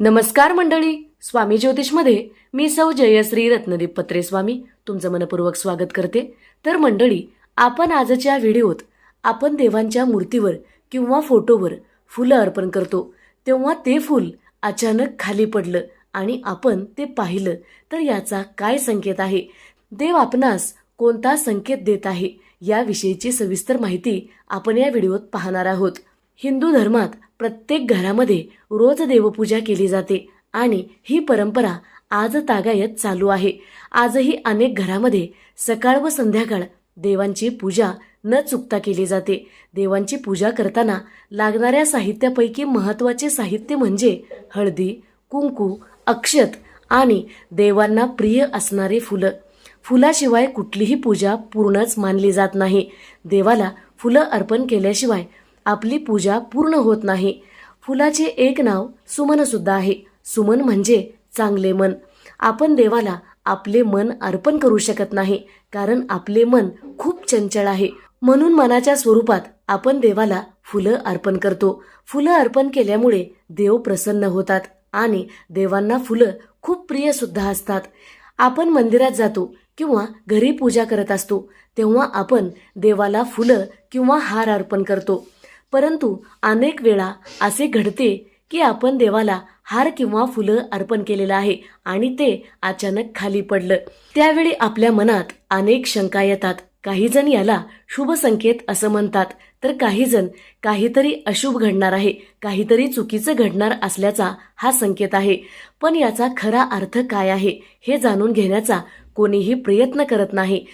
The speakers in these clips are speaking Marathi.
नमस्कार मंडळी स्वामी ज्योतिषमध्ये मी सौ जयश्री रत्नदीप पत्रे स्वामी तुमचं मनपूर्वक स्वागत करते. तर मंडळी आपण आजच्या व्हिडिओत आपण देवांच्या मूर्तीवर किंवा फोटोवर फुलं अर्पण करतो. तेव्हा ते फूल अचानक खाली पडलं आणि आपण ते पाहिलं. तर याचा काय संकेत आहे? देव आपणास कोणता संकेत देत आहे? याविषयीची सविस्तर माहिती आपण या व्हिडिओत पाहणार आहोत. हिंदू धर्मात प्रत्येक घरामध्ये रोज देवपूजा केली जाते आणि ही परंपरा आज तागायत चालू आहे. आजही अनेक घरामध्ये सकाळ व संध्याकाळ देवांची पूजा न चुकता केली जाते. देवांची पूजा करताना लागणाऱ्या साहित्यापैकी महत्त्वाचे साहित्य म्हणजे हळदी कुंकू अक्षत आणि देवांना प्रिय असणारे फुलं. फुलाशिवाय कुठलीही पूजा पूर्णच मानली जात नाही. देवाला फुलं अर्पण केल्याशिवाय आपली पूजा पूर्ण होत नाही. फुलाचे एक नाव सुमनसुद्धा आहे. सुमन म्हणजे चांगले मन. आपण देवाला आपले मन अर्पण करू शकत नाही कारण आपले मन खूप चंचल आहे. म्हणून मनाच्या स्वरूपात आपण देवाला फुलं अर्पण करतो. फुलं अर्पण केल्यामुळे देव प्रसन्न होतात आणि देवांना फुलं खूप प्रिय सुद्धा असतात. आपण मंदिरात जातो किंवा घरी पूजा करत असतो तेव्हा आपण देवाला फुलं किंवा हार अर्पण करतो. परंतु अनेक वेळा असे घडते की आपण देवाला हार किंवा फुलं अर्पण केलेलं आहे आणि ते अचानक खाली पडलं. त्यावेळी आपल्या मनात अनेक शंका येतात. काही जण याला शुभ संकेत असं म्हणतात. तर काही जण काहीतरी अशुभ घडणार आहे काहीतरी चुकीचं घडणार असल्याचा हा संकेत आहे. पण याचा खरा अर्थ काय आहे हे जाणून घेण्याचा कोणीही प्रयत्न करत नाही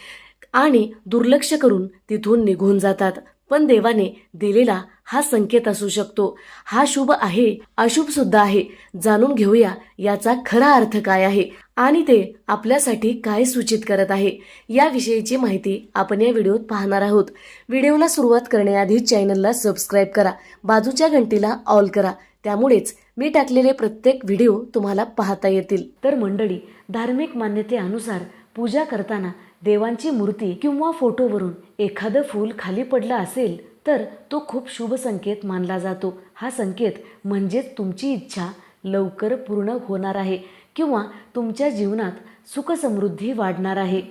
आणि दुर्लक्ष करून तिथून निघून जातात. पण देवाने दिलेला हा संकेत असू शकतो. हा शुभ आहे अशुभ सुद्धा आहे. जाणून घेऊया याचा खरा अर्थ काय आहे आणि ते आपल्यासाठी काय सूचित करत आहे. याविषयीची माहिती आपण या व्हिडिओत पाहणार आहोत. व्हिडिओला सुरुवात करण्याआधी चॅनलला सबस्क्राईब करा. बाजूच्या घंटीला ऑल करा. त्यामुळेच मी टाकलेले प्रत्येक व्हिडिओ तुम्हाला पाहता येतील. तर मंडळी धार्मिक मान्यतेअनुसार पूजा करताना देवांची मूर्ती किंवा फोटोवरून एखादं फूल खाली पडलं असेल तर तो खूप शुभ संकेत मानला जातो. हा संकेत म्हणजेच तुमची इच्छा लवकर पूर्ण होणार आहे किंवा तुमच्या जीवनात सुखसमृद्धी वाढणार आहे.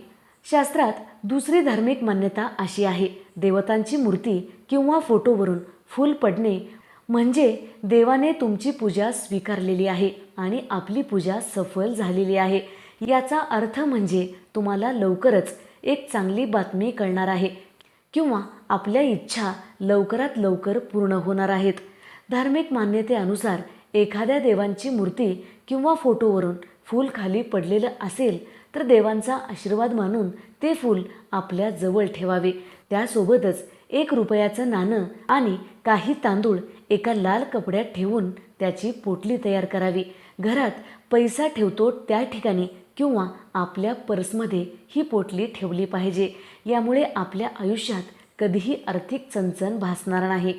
शास्त्रात दुसरी धार्मिक मान्यता अशी आहे देवतांची मूर्ती किंवा फोटोवरून फूल पडणे म्हणजे देवाने तुमची पूजा स्वीकारलेली आहे आणि आपली पूजा सफल झालेली आहे. याचा अर्थ म्हणजे तुम्हाला लवकरच एक चांगली बातमी कळणार आहे. किंवा आपल्या इच्छा लवकरात लवकर पूर्ण होणार आहेत. धार्मिक मान्यतेनुसार एखाद्या देवांची मूर्ती किंवा फोटोवरून फूल खाली पडलेलं असेल तर देवांचा आशीर्वाद मानून ते फूल आपल्या जवळ ठेवावे. त्यासोबतच एक रुपयाचं नाणं आणि काही तांदूळ एका लाल कपड्यात ठेवून त्याची पोटली तयार करावी. घरात पैसा ठेवतो त्या ठिकाणी किंवा आपल्या पर्समध्ये ही पोटली ठेवली पाहिजे. यामुळे आपल्या आयुष्यात कधीही आर्थिक चणचण भासणार नाही.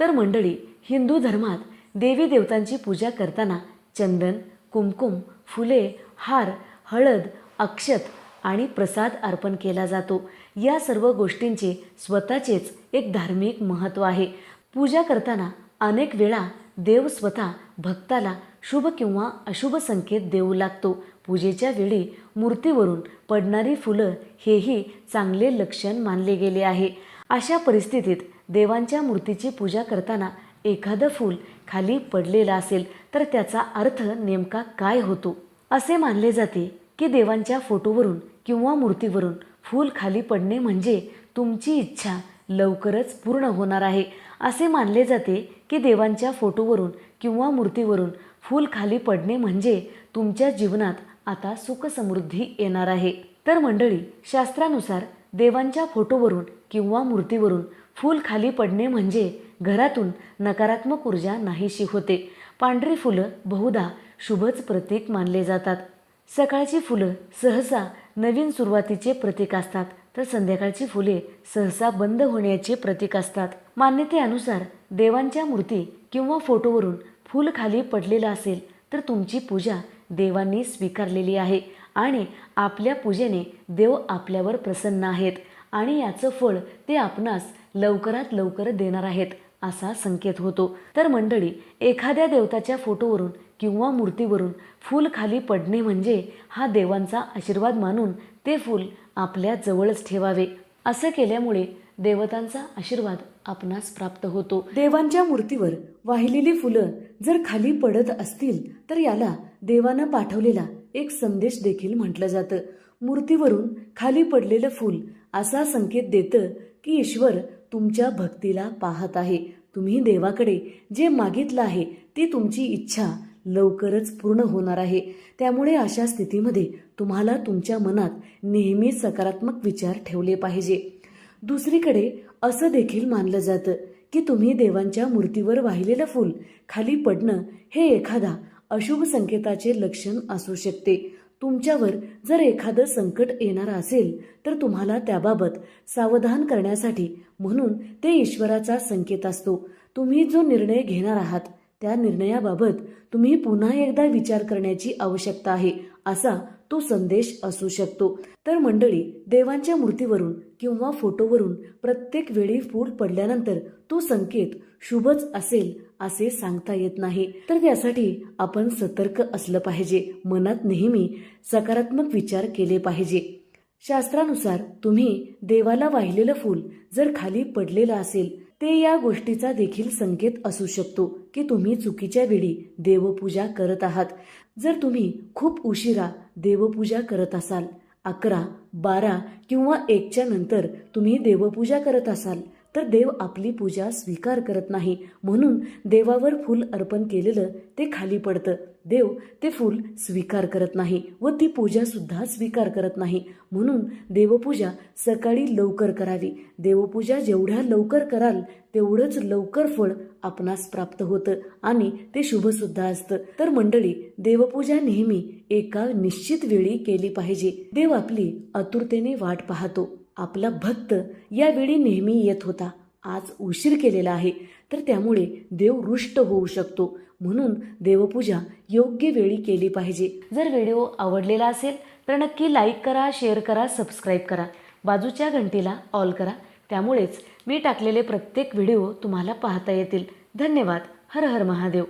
तर मंडळी हिंदू धर्मात देवी देवतांची पूजा करताना चंदन कुमकुम फुले हार हळद अक्षत आणि प्रसाद अर्पण केला जातो. या सर्व गोष्टींचे स्वतःचेच एक धार्मिक महत्त्व आहे. पूजा करताना अनेक वेळा देव स्वतः भक्ताला शुभ किंवा अशुभ संकेत देऊ लागतो. पूजेच्या वेळी मूर्तीवरून पडणारी फुलं हेही चांगले लक्षण मानले गेले आहे. अशा परिस्थितीत देवांच्या मूर्तीची पूजा करताना एखादं फूल खाली पडलेलं असेल तर त्याचा अर्थ नेमका काय होतो? असे मानले जाते की देवांच्या फोटोवरून किंवा मूर्तीवरून फूल खाली पडणे म्हणजे तुमची इच्छा लवकरच पूर्ण होणार आहे. असे मानले जाते की देवांच्या फोटोवरून किंवा मूर्तीवरून फूल खाली पडणे म्हणजे तुमच्या जीवनात आता सुखसमृद्धी येणार आहे. तर मंडळी शास्त्रानुसार देवांच्या फोटोवरून किंवा मूर्तीवरून फूल खाली पडणे म्हणजे घरातून नकारात्मक ऊर्जा नाहीशी होते. पांढरी फुलं बहुधा शुभच प्रतीक मानले जातात. सकाळची फुलं सहसा नवीन सुरुवातीचे प्रतीक असतात तर संध्याकाळची फुले सहसा बंद होण्याचे प्रतीक असतात. मान्यतेनुसार देवांच्या मूर्ती किंवा फोटोवरून फूल खाली पडलेलं असेल तर तुमची पूजा देवांनी स्वीकारलेली आहे आणि आपल्या पूजेने देव आपल्यावर प्रसन्न आहेत आणि याचं फळ ते आपणास लवकरात लवकर देणार आहेत असा संकेत होतो. तर मंडळी एखाद्या देवताच्या फोटोवरून किंवा मूर्तीवरून फूल खाली पडणे म्हणजे हा देवांचा आशीर्वाद मानून ते फूल आपल्या जवळच ठेवावे. असं केल्यामुळे देवतांचा आशीर्वाद आपणास प्राप्त होतो. देवांच्या मूर्तीवर वाहिलेली फुलं जर खाली पडत असतील तर याला देवानं पाठवलेला एक संदेश देखील म्हटलं जातं. मूर्तीवरून खाली पडलेलं फूल असा संकेत देतं की ईश्वर तुमच्या भक्तीला पाहत आहे. तुम्ही देवाकडे जे मागितलं आहे ती तुमची इच्छा लवकरच पूर्ण होणार आहे. त्यामुळे अशा स्थितीमध्ये तुम्हाला तुमच्या मनात नेहमी सकारात्मक विचार ठेवले पाहिजे. दुसरीकडे असं देखील मानलं जातं की तुम्ही देवांच्या मूर्तीवर वाहिलेलं फूल खाली पडणं हे एखादा अशुभ संकेताचे लक्षण असू शकते. तुमच्यावर जर एखादं संकट येणार असेल तर तुम्हाला त्याबाबत सावधान करण्यासाठी म्हणून ते ईश्वराचा संकेत असतो. तुम्ही जो निर्णय घेणार आहात त्या निर्णयाबाबत तुम्ही पुन्हा एकदा विचार करण्याची आवश्यकता आहे असा तो संदेश असू शकतो. तर मंडळी देवांच्या मूर्तीवरून किंवा फोटोवरून प्रत्येक वेळी फूल पडल्यानंतर तो संकेत शुभच असेल असे सांगता येत नाही. तर त्यासाठी आपण सतर्क असलं पाहिजे. मनात नेहमी सकारात्मक विचार केले पाहिजे. शास्त्रानुसार तुम्ही देवाला वाहिलेलं फूल जर खाली पडलेलं असेल ते या गोष्टीचा देखील संकेत असू शकतो की तुम्ही चुकीच्या वेळी देवपूजा करत आहात. जर तुम्ही खूप उशिरा देवपूजा करत असाल अकरा बारा किंवा एकच्या नंतर तुम्ही देवपूजा करत असाल तर देव आपली पूजा स्वीकार करत नाही. म्हणून देवावर फूल अर्पण केलेलं ते खाली पडतं. देव ते फूल स्वीकार करत नाही व ती पूजासुद्धा स्वीकार करत नाही. म्हणून देवपूजा सकाळी लवकर करावी. देवपूजा जेवढ्या लवकर कराल तेवढंच लवकर फळ आपणास प्राप्त होतं आणि ते शुभसुद्धा असतं. तर मंडळी देवपूजा नेहमी एका निश्चित वेळी केली पाहिजे. देव आपली आतुरतेने वाट पाहतो. आपला भक्त यावेळी नेहमी येत होता. आज उशीर केलेला आहे. तर त्यामुळे देव रुष्ट होऊ शकतो. म्हणून देवपूजा योग्य वेळी केली पाहिजे. जर व्हिडिओ आवडलेला असेल तर नक्की लाईक करा शेअर करा सबस्क्राईब करा. बाजूच्या घंटीला ऑल करा. त्यामुळेच मी टाकलेले प्रत्येक व्हिडिओ तुम्हाला पाहता येतील. धन्यवाद. हर हर महादेव.